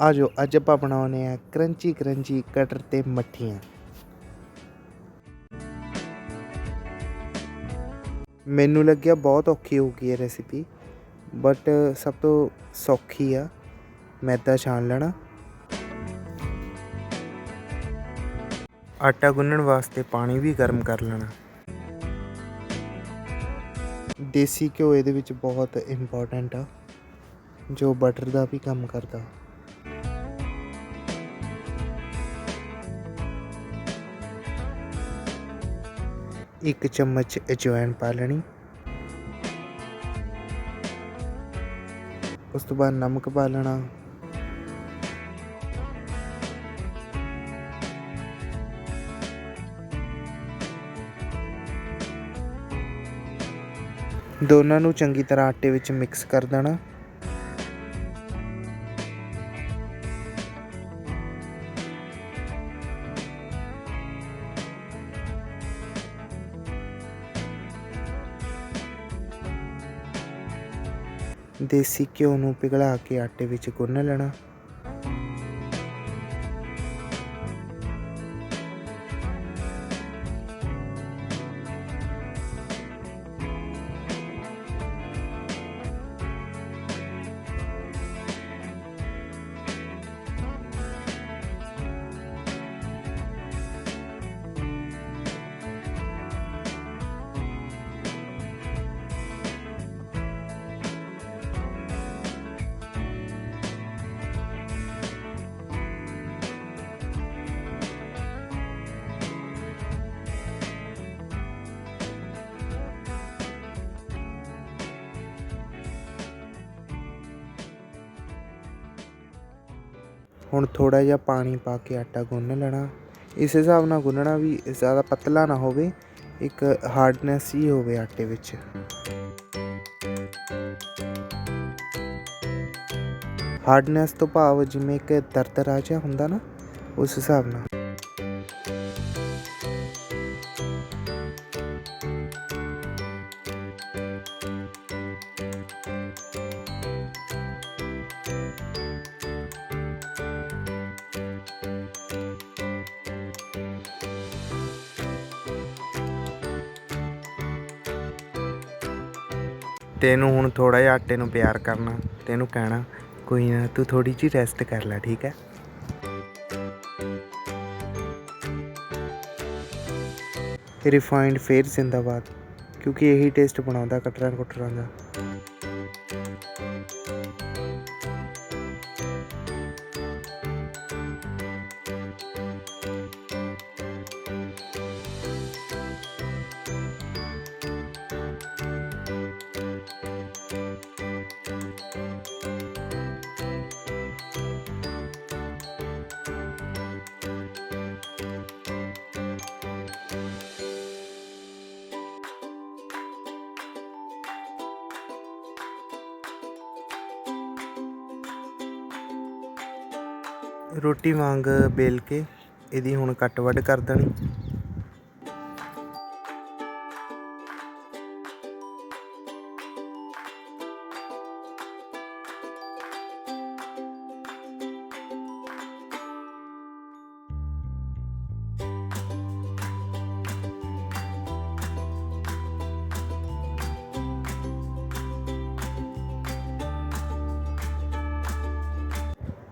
ਆ ਜਾਓ ਅੱਜ ਆਪਾਂ ਬਣਾਉਨੇ ਆ ਕਰੰਚੀ ਕਰੰਚੀ ਕਟਰ ਤੇ ਮੱਠੀਆਂ। ਮੈਨੂੰ ਲੱਗਿਆ ਬਹੁਤ ਔਖੀ ਹੋਊਗੀ ਇਹ ਰੈਸਿਪੀ ਬਟ ਸਭ ਤੋਂ ਸੌਖੀ ਆ, ਮੈਦਾ ਛਾਣ ਲੈਣਾ। ਆਟਾ ਗੁੰਨਣ ਵਾਸਤੇ ਪਾਣੀ ਵੀ ਗਰਮ ਕਰ ਲੈਣਾ। ਦੇਸੀ ਘਿਓ ਇਹਦੇ ਵਿੱਚ ਬਹੁਤ ਇੰਪੋਰਟੈਂਟ ਆ, ਜੋ ਬਟਰ ਦਾ ਵੀ ਕੰਮ ਕਰਦਾ। ਇੱਕ ਚਮਚ ਅਜਵਾਇਣ ਪਾ ਲੈਣੀ। ਉਸ ਤੋਂ ਬਾਅਦ ਨਮਕ ਪਾ ਲੈਣਾ। ਦੋਨਾਂ ਨੂੰ ਚੰਗੀ ਤਰ੍ਹਾਂ ਆਟੇ ਵਿੱਚ ਮਿਕਸ ਕਰ ਦੇਣਾ। ਦੇਸੀ ਘਿਓ ਨੂੰ ਪਿਘਲਾ ਕੇ ਆਟੇ ਵਿੱਚ ਗੁੰਨ ਲੈਣਾ। ਹੁਣ ਥੋੜ੍ਹਾ ਜਿਹਾ ਪਾਣੀ ਪਾ ਕੇ ਆਟਾ ਗੁੰਨ ਲੈਣਾ। ਇਸ ਹਿਸਾਬ ਨਾਲ ਗੁੰਨਣਾ ਵੀ ਜ਼ਿਆਦਾ ਪਤਲਾ ਨਾ ਹੋਵੇ, ਇੱਕ ਹਾਰਡਨੈਸ ਹੀ ਹੋਵੇ ਆਟੇ ਵਿੱਚ। ਹਾਰਡਨੈਸ ਤੋਂ ਭਾਵ ਜਿਵੇਂ ਕਿ ਦਰਦਰਾ ਜਿਹਾ ਹੁੰਦਾ ਨਾ, ਉਸ ਹਿਸਾਬ ਨਾਲ। ਅਤੇ ਇਹਨੂੰ ਹੁਣ ਥੋੜ੍ਹਾ ਜਿਹਾ ਆਟੇ ਨੂੰ ਪਿਆਰ ਕਰਨਾ ਅਤੇ ਇਹਨੂੰ ਕਹਿਣਾ, ਕੋਈ ਨਾ ਤੂੰ ਥੋੜ੍ਹੀ ਜਿਹੀ ਰੈਸਟ ਕਰ ਲੈ, ਠੀਕ ਹੈ? ਰਿਫਾਈਨਡ ਫੇਰ ਜ਼ਿੰਦਾਬਾਦ, ਕਿਉਂਕਿ ਇਹੀ ਟੇਸਟ ਬਣਾਉਂਦਾ ਕਟਰਾਂ ਕੁਟਰਾਂ ਦਾ। ਰੋਟੀ ਵਾਂਗ ਬੇਲ ਕੇ ਇਹਦੀ ਹੁਣ ਕੱਟ ਵੱਢ ਕਰ ਦੇਣੀ।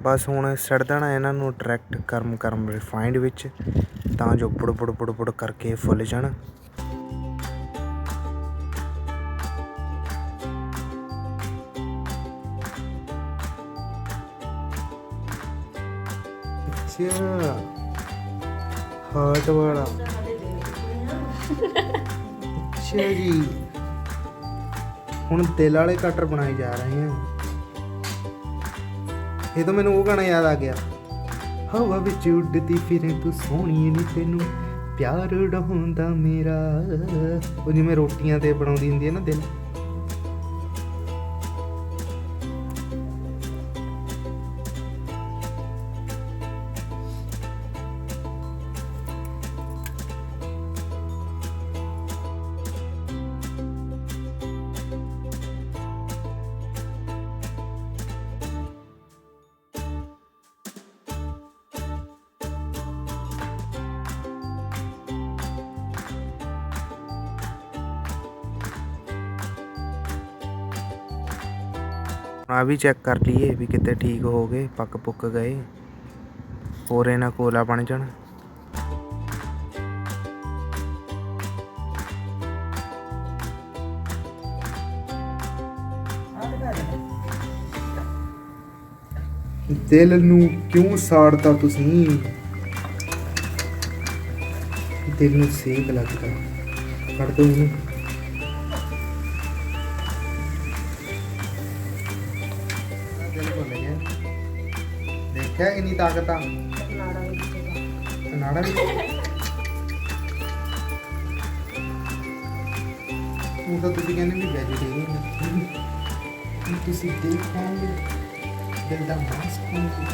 ਬਸ ਹੁਣ ਸੜ ਦੇਣਾ ਇਹਨਾਂ ਨੂੰ ਡਾਇਰੈਕਟ ਗਰਮ ਗਰਮ ਰਿਫਾਈਨਡ ਵਿੱਚ, ਤਾਂ ਜੋ ਬੁੜ ਬੁੜ ਬੁੜ ਬੁੜ ਕਰਕੇ ਫੁੱਲ ਜਾਣ। ਅੱਛਾ। ਹਾਰਟ ਵਾਲਾ। ਅੱਛਾ ਜੀ। ਹੁਣ ਦਿਲ ਵਾਲੇ ਕਟਰ ਬਣਾਏ ਜਾ ਰਹੇ ਆ। ਇਹ ਤਾਂ ਮੈਨੂੰ ਉਹ ਗਾਣਾ ਯਾਦ ਆ ਗਿਆ। ਹਵਾ ਵਿੱਚ ਉੱਡਦੀ ਫਿਰੇ ਤੂੰ ਸੋਹਣੀ ਨੀ ਤੈਨੂੰ ਪਿਆਰ ਡਹਾਉਂਦਾ ਮੇਰਾ। ਉਹ ਜਿਵੇਂ ਰੋਟੀਆਂ ਤੇ ਬਣਾਉਂਦੀ ਹੁੰਦੀ ਹੈ ਨਾ ਦਿਲ। ਆ ਵੀ ਚੈੱਕ ਕਰ ਲਈਏ ਵੀ ਕਿਤੇ ਠੀਕ ਹੋ ਗਏ, ਪੱਕ ਪੁੱਕ ਗਏ, ਹੋਰ ਇਹਨਾਂ ਕੋਲਾ ਬਣ ਜਾਣ। ਦਿਲ ਨੂੰ ਕਿਉਂ ਸਾੜਤਾ ਤੁਸੀਂ? ਦਿਲ ਨੂੰ ਸੇਕ ਲੱਗਦਾ। ਕੱਢ ਦੋ ਇਹਨੂੰ। ਦੇਖਿਆ ਕਿੰਨੀ ਤਾਕਤ ਆ? ਨਾੜਾ ਵੀ ਉਹ ਤਾਂ। ਤੁਸੀਂ ਕਹਿੰਦੇ ਵੀ ਵੈਜੀਟੇਰੀਅਨ ਤੁਸੀਂ ਦੇਖੋਗੇ ਦਿਲ ਦਾ ਮਾਸ ਖੋਲ੍ਹ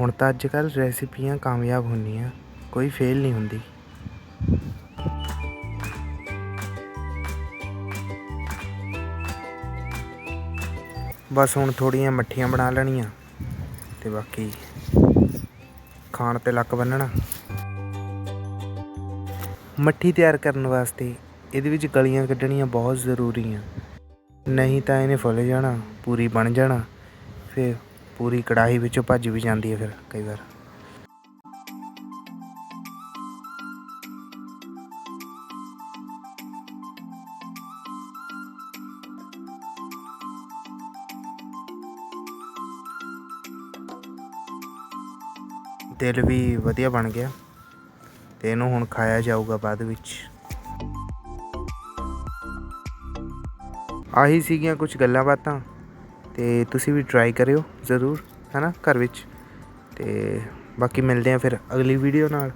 ਹੁਣ ਤਾਂ ਅੱਜ ਕੱਲ ਰੈਸਿਪੀਆਂ ਕਾਮਯਾਬ ਹੁੰਦੀਆਂ ਕੋਈ ਫੇਲ ਨਹੀਂ ਹੁੰਦੀ। ਬਸ ਹੁਣ ਥੋੜੀਆਂ ਮੱਠੀਆਂ ਬਣਾ ਲੈਣੀਆਂ। ਤੇ ਬਾਕੀ ਖਾਣ ਤੇ ਲੱਕ ਬੰਨਣਾ। ਮੱਠੀ ਤਿਆਰ ਕਰਨ ਵਾਸਤੇ ਇਹਦੇ ਵਿੱਚ ਗਲੀਆਂ ਕੱਢਣੀਆਂ ਬਹੁਤ ਜ਼ਰੂਰੀ ਆ। ਨਹੀਂ ਤਾਂ ਇਹਨੇ ਫੁੱਲ ਜਾਣਾ, ਪੂਰੀ ਬਣ ਜਾਣਾ, ਫਿਰ ਪੂਰੀ ਕੜਾਹੀ ਵਿੱਚੋਂ ਭੱਜ ਵੀ ਜਾਂਦੀ ਹੈ ਫਿਰ ਕਈ ਵਾਰ। ਦਿਲ ਵੀ ਵਧੀਆ ਬਣ ਗਿਆ ਤੇ ਇਹਨੂੰ ਹੁਣ ਖਾਇਆ ਜਾਊਗਾ ਬਾਅਦ ਵਿੱਚ। ਆਹੀ ਸੀਗੀਆਂ ਕੁਝ ਗੱਲਾਂ ਬਾਤਾਂ ਤੇ ਤੁਸੀਂ ਵੀ ਟਰਾਈ ਕਰਿਓ ਜ਼ਰੂਰ, ਹੈਨਾ, ਘਰ ਵਿੱਚ। ਤੇ ਬਾਕੀ ਮਿਲਦੇ ਆ ਫਿਰ ਅਗਲੀ ਵੀਡੀਓ ਨਾਲ।